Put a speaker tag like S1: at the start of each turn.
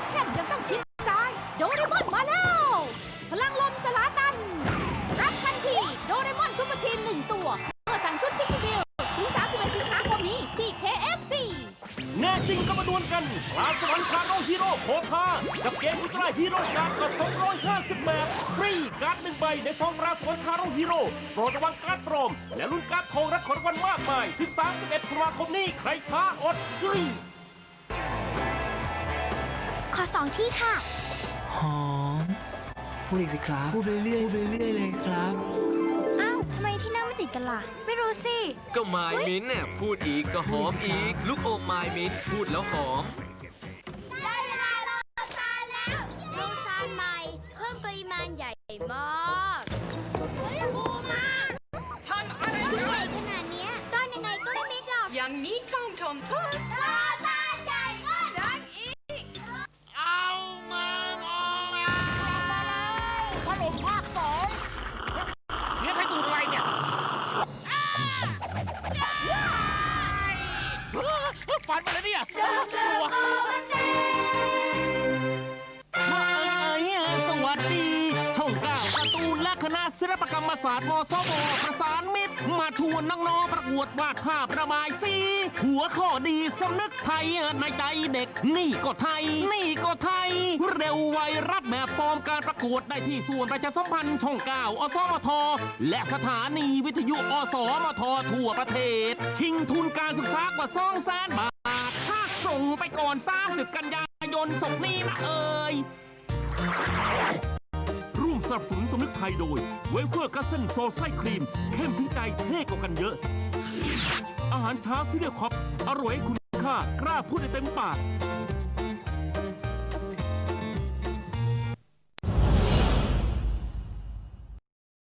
S1: คแคมยังต้องชิมซ้าย โดเรมอนมาแล้ว พลังลมสลาตัน รับทันทีโดเรมอนซุปเปอร์ทีมหนึ่งตัวเพื่อสั่งชุดชิคกี้บิลถึง31สิงหาคมนี้ที่ KFC
S2: แน่จริงก็มาดวลกันลาสวรรค์คาร์โรฮีโร่โคพากับเกมอุตราฮีโร่การ์ดกว่าสิบแมปฟรีการ์ดหนึ่งใบในซองราสวรรค์คาร์โรฮีโร่โปรดระวังการ์ดปลอมและรุ่นการ์ดทองรับของรางวัลมากมาย ถึง 31ธันวาคมนี้ใครช้าอดกรี
S3: ขอสองที่ค่ะ
S4: หอม พูดอีกสิครับ พูดไปเรื่อยพูดไปเรื่อยเลยครับ
S3: อ้าวทำไมที่นั่งไม่ติดกันล่ะ ไม่รู้สิ
S5: ก็ไมายมิ้นท์เนี่ยพูดอีกก็หอมอีก ลูกอมไมายมิ้นท์พูดแล้วหอม
S6: ได้เวลาโลซานแล้วโลซานใหม่ เพิ่มปริมาณใหญ่มากเฮ้ยปูมาชิ้นใหญ่ขนาดเนี้ยซ่อนยังไงก็ไม่มิดหรอกอย่างนี้ท่องชมทุกโ
S2: ฝันมาแล้วเนี่ยกลัวมาเอ้ยสวัสดีช่องเก้า และคณะศิลปกรรมศาสตร์มสวประสานมิตร มาชวนน้องๆประกวดวาดภาพระบายสีหัวข้อดีสำนึกไทยในใจเด็ก นี่ก็ไทย นี่ก็ไทย เร็วไวรับแบบฟอร์มการประกวดได้ที่ส่วนประชาสัมพันธ์ช่องเก้าอสมท และสถานีวิทยุอสมททั่วประเทศ ชิงทุนการศึกษากว่า2แสนบาทถ้าส่งไปก่อน 30 กันยายนศกนี้นะเอ่ย นับสนุนสำนึกไทยโดยเวเฟอร์กัสเซนโซไส้ครีมเข้มถึงใจเท่กว่ากันเยอะ อาหารเช้าซีเรียลคอปอร่อยให้คุณค่ากล้าพูดได้เต็มปาก